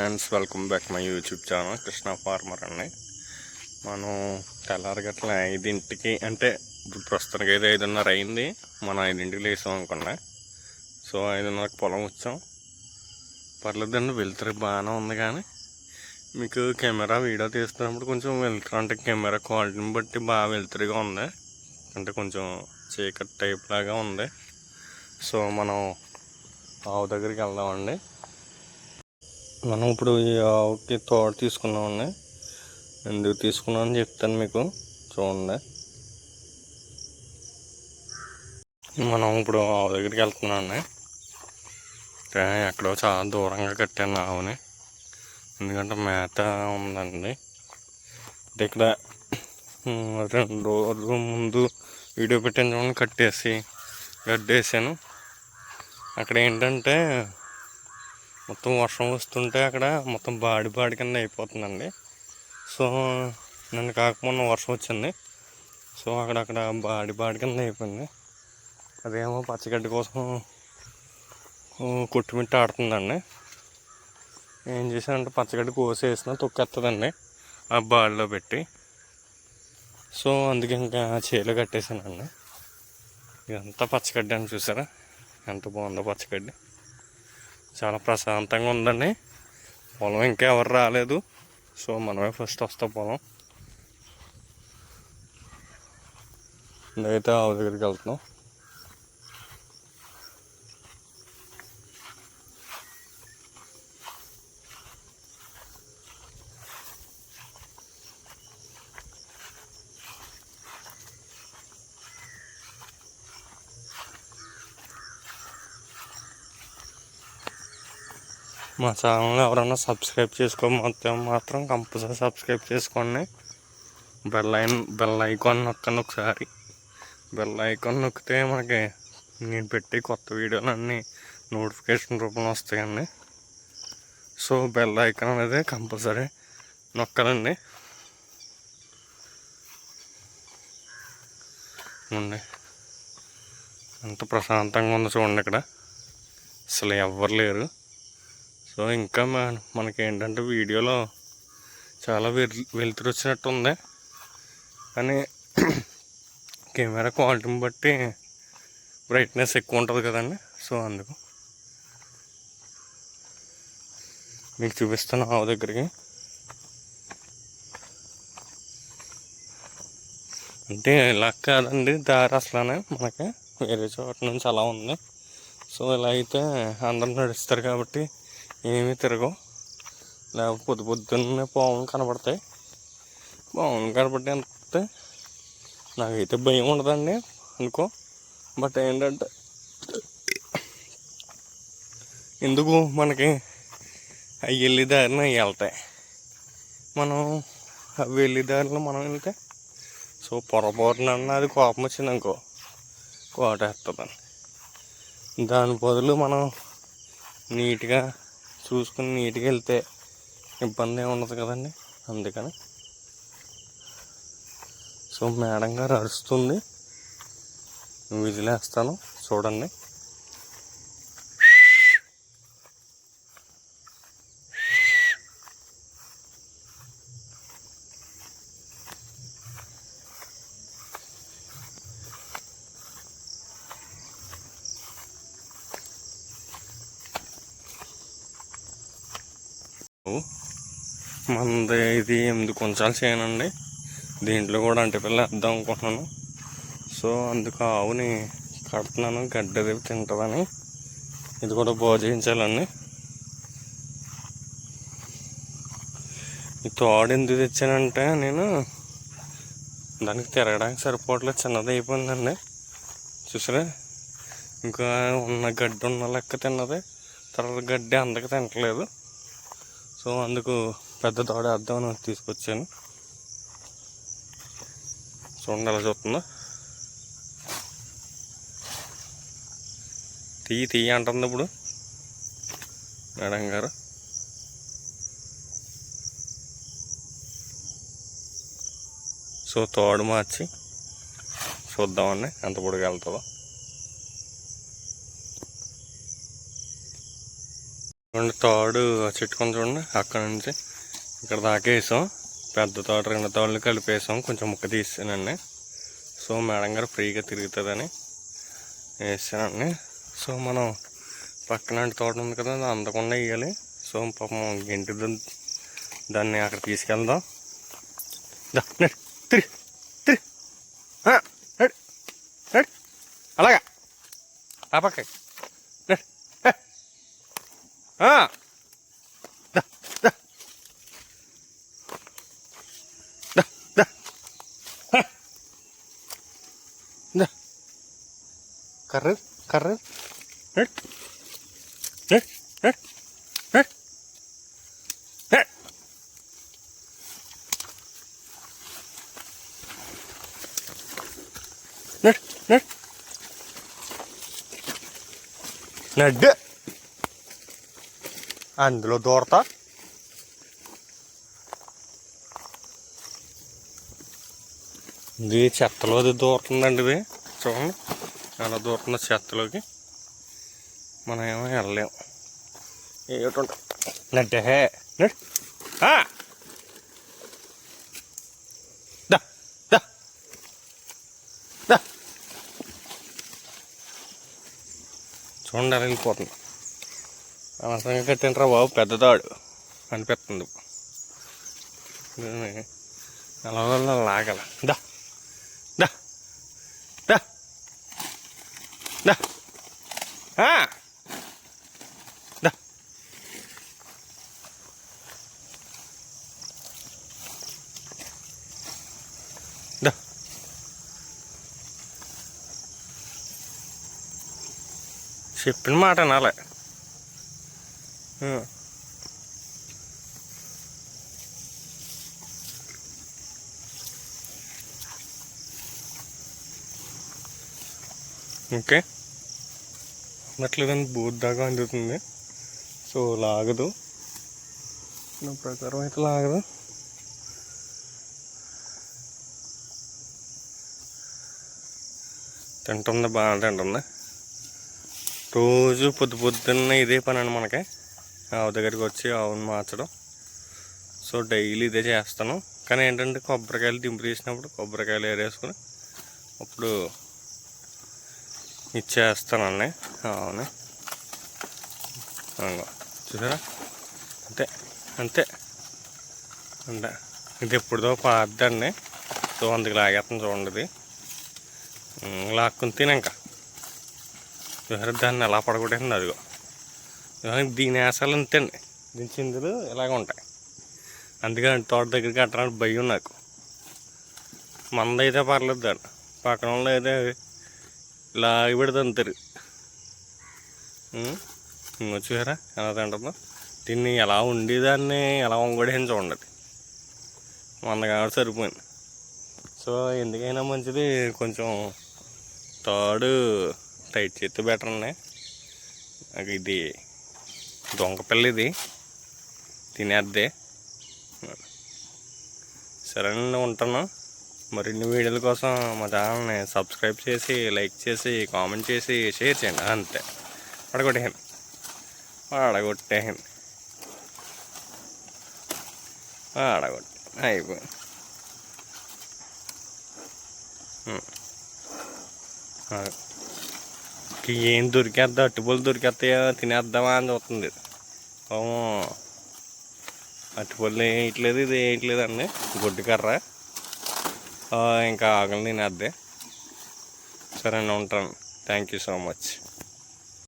Friends welcome back my YouTube channel Krishna farmer అండి. మనం తెల్లారి గట్ల ఐదింటికి అంటే ఇప్పుడు ప్రస్తుతానికి అయితే ఐదున్నర అయింది. మనం ఐదింటికి లేసాం అనుకున్నా సో ఐదున్నరకు పొలం వచ్చాం. పర్లేదండి వెళ్తారు బాగానే ఉంది కానీ మీకు కెమెరా వీడియో తీస్తున్నప్పుడు కొంచెం వెళ్తారు అంటే కెమెరా క్వాలిటీని బట్టి బాగా వెళ్తురుగా ఉంది. అంటే కొంచెం చీకటి టైప్ లాగా ఉంది. సో మనం ఆవు దగ్గరికి వెళ్దామండి. మనం ఇప్పుడు ఈ ఆవుకి తోడు తీసుకున్నామండి ఎందుకు తీసుకున్నామని చెప్తాను మీకు. చూడండి. మనం ఇప్పుడు ఆవు దగ్గరికి వెళ్తున్నామండి. ఎక్కడో చాలా దూరంగా కట్టాను ఆవుని. ఎందుకంటే మేత ఉందండి. అంటే ఇక్కడ రెండు రోజులు ముందు వీడియో పెట్టాను చూడండి కట్టేసి గడ్డేసాను. అక్కడ ఏంటంటే మొత్తం వర్షం వస్తుంటే అక్కడ మొత్తం బాడి బాడి కింద అయిపోతుందండి. సో నన్ను కాకపోయినా వర్షం వచ్చింది. సో అక్కడక్కడ బాడి బాడి కింద అయిపోయింది. అదేమో పచ్చగడ్డి కోసం కొట్టుమిట్ట ఆడుతుందండి. ఏం చేశానంటే పచ్చగడ్డి కోసేసిన తొక్కేస్తుందండి ఆ బాడిలో పెట్టి. సో అందుకే ఇంకా చేలో కట్టేసానండి ఇదంతా పచ్చగడ్డి అని చూసారా? ఎంత బాగుందో పచ్చగడ్డి. చాలా ప్రశాంతంగా ఉందండి. పొలం ఇంకా ఎవరు రాలేదు. సో మనమే ఫస్ట్ వస్తాం పొలం. అయితే ఆవు దగ్గరికి వెళ్తున్నాం. మా ఛానల్ ఎవరైనా సబ్స్క్రైబ్ చేసుకోకపోతే మాత్రం కంపల్సరీ సబ్స్క్రైబ్ చేసుకోండి. బెల్ ఐన్ బెల్ ఐకాన్ నొక్కండి ఒకసారి. బెల్ ఐకాన్ నొక్కితే మనకి నేను పెట్టే కొత్త వీడియోలు అన్నీ నోటిఫికేషన్ రూపంలో వస్తాయండి. సో బెల్ ఐకాన్ అనేది కంపల్సరీ నొక్కాలండి. ఉండి. ఎంత ప్రశాంతంగా ఉందో చూడండి ఇక్కడ. అసలు ఎవ్వరు లేరు. సో ఇంకా మనకి ఏంటంటే వీడియోలో చాలా వెల్ వెలుతురు వచ్చినట్టు ఉంది కానీ కెమెరా క్వాలిటీని బట్టి బ్రైట్నెస్ ఎక్కువ ఉంటుంది కదండి. సో అందుకు మీకు చూపిస్తాను ఆవు దగ్గరికి. అంటే ఇలా కాదండి దారి అసలనే మనకి వేరే చోట నుంచి అలా ఉంది. సో ఇలా అయితే అందరూ నడుస్తారు కాబట్టి ఏమీ తిరగవు. లేకపోతే పొద్దు పొద్దున్నే పాములు కనబడతాయి పాములు కనబడితే అంతే నాకైతే భయం ఉండదండి అనుకో. బట్ ఏంటంటే ఎందుకు మనకి అవి వెళ్ళే దారిన అవి వెళ్తాయి. మనం అవి వెళ్ళే దారిలో మనం వెళ్తే? సో పొరపాటున అది కోపం వచ్చింది అనుకో. కోటేస్తుందని దాని బదులు మనం నీట్గా చూసుకుని నీట్గా వెళ్తే ఇబ్బంది ఏమి ఉండదు కదండి. అందుకని సో మేడం గారు అరుస్తుంది. విజిలేస్తాను. చూడండి. మనది ఇది ఎనిమిది కొంచాలు చేయనండి? దీంట్లో కూడా అంటే పిల్ల వేద్దాం అనుకుంటున్నాను. సో అందుకు ఆవుని కడుతున్నాను గడ్డది తింటుందని. ఇది కూడా భోజించాలండి ఈ తోడు ఎందుకు తెచ్చానంటే నేను దానికి తిరగడానికి సరిపోవట్లేదు చిన్నది అయిపోయిందండి. చూసారా? ఇంకా ఉన్న గడ్డి ఉన్న లెక్క తిన్నది. తర్వాత గడ్డి అందక తినట్లేదు సో అందుకు పెద్ద తోడ అద్దం తీసుకొచ్చాను. చూడండి ఎలా చూస్తుందో. తీయి తీయి అంటుంది ఇప్పుడు మేడం గారు. సో తోడు మార్చి చూద్దామండి ఎంత పొడిగా వెళ్తుందో. చూడండి తాడు ఆ చెట్టుకొని చూడండి అక్కడ నుంచి ఇక్కడ దాకా వేసాం. పెద్ద తోట రెండు తోటలు కలిపేసాం. కొంచెం ముక్క తీసానండి సో మేడం గారు ఫ్రీగా తిరుగుతుందని వేసానండి సో మనం పక్కన తోట ఉంది కదా అది అందకుండా వేయాలి. సో పాపం గెంటి దాన్ని అక్కడ తీసుకెళ్దాం. తిరిగి తిరిగి. అలాగా. ఆ పక్క నడు, హే. ఆ. దా, దా. దా, దా. హే. దా. కర్ర. నడ్డు అందులో దూరతా. ఇది చెత్తలోది దూరుతుందండి ఇది. చూడండి. అలా దూరుతున్న చెత్తలోకి మనం ఏమో వెళ్ళలేము ఏమిటి నడ్డే నడు. చూడండి అలా వెళ్ళిపోతుంది. అనవసరంగా కట్టినరా బాబు పెద్దదాడు అనిపిస్తుంది దీన్ని ఎలా వల్ల లాగల. దా. దా. ఆ! దా. దా. చెప్పిన మాట నాలే. ఓకే. అట్లేదని బూత్ దాకా అందుతుంది సో లాగదు. నా ప్రకారం అయితే లాగదు. తింటుంది? బాగా తింటుంది? రోజు పొద్దు పొద్దున్న ఇదే పని అండి మనకి. ఆవు దగ్గరికి వచ్చి ఆవును మార్చడం. సో డైలీ ఇదే చేస్తాను. కానీ ఏంటంటే కొబ్బరికాయలు దింపు తీసినప్పుడు కొబ్బరికాయలు ఏరేసుకుని అప్పుడు ఇచ్చేస్తానండి. అవును. అవును. చూసారా? అంతే అంతే. అంతే. ఇది ఎప్పుడుదో పాద్దండి సో అందుకు లాగేస్తాను చూడండి లాక్కుని తినాక చూసారా? దాన్ని ఎలా పడగొట్టేసింది అదిగో. దీని వేసాలు అంతేండి. దీని చిందులు ఇలాగ ఉంటాయి. అందుకని తోట దగ్గరికి అట్టడానికి భయం నాకు. మందైతే పర్లేదు దాన్ని పక్కన వాళ్ళు అయితే ఇలా పెడితే అంతారు. చూసారా? ఎలా తింటుందో? దీన్ని ఎలా ఉండేదాన్ని ఎలా వంగడేని చూడండి. వంద కాబట్టి సరిపోయింది. సో ఎందుకైనా మంచిది కొంచెం తాడు టైట్ చేస్తే బెటర్ అండి నాకు ఇది దొంగపిల్ల ఇది. తినేద్దే. సరేనండి ఉంటాను. మరిన్ని వీడియోల కోసం మా ఛానల్ని సబ్స్క్రైబ్ చేసి లైక్ చేసి కామెంట్ చేసి షేర్ చేయండి. అంతే. పడగొట్టేయండి. పడగొట్టేయండి. పడగొట్టే. అయిపోయింది. ఏం దొరికేద్దా? అట్టుపూలు దొరికేస్తాయో? తినేద్దామా అని చూస్తుంది. ఇది. పాపం అట్టుపళ్ళు వేయట్లేదు ఇది వేయట్లేదు అండి గొడ్డు కర్ర. ఇంకా ఆకలి తినేద్దే సరే ఉంటాను. Thank you so much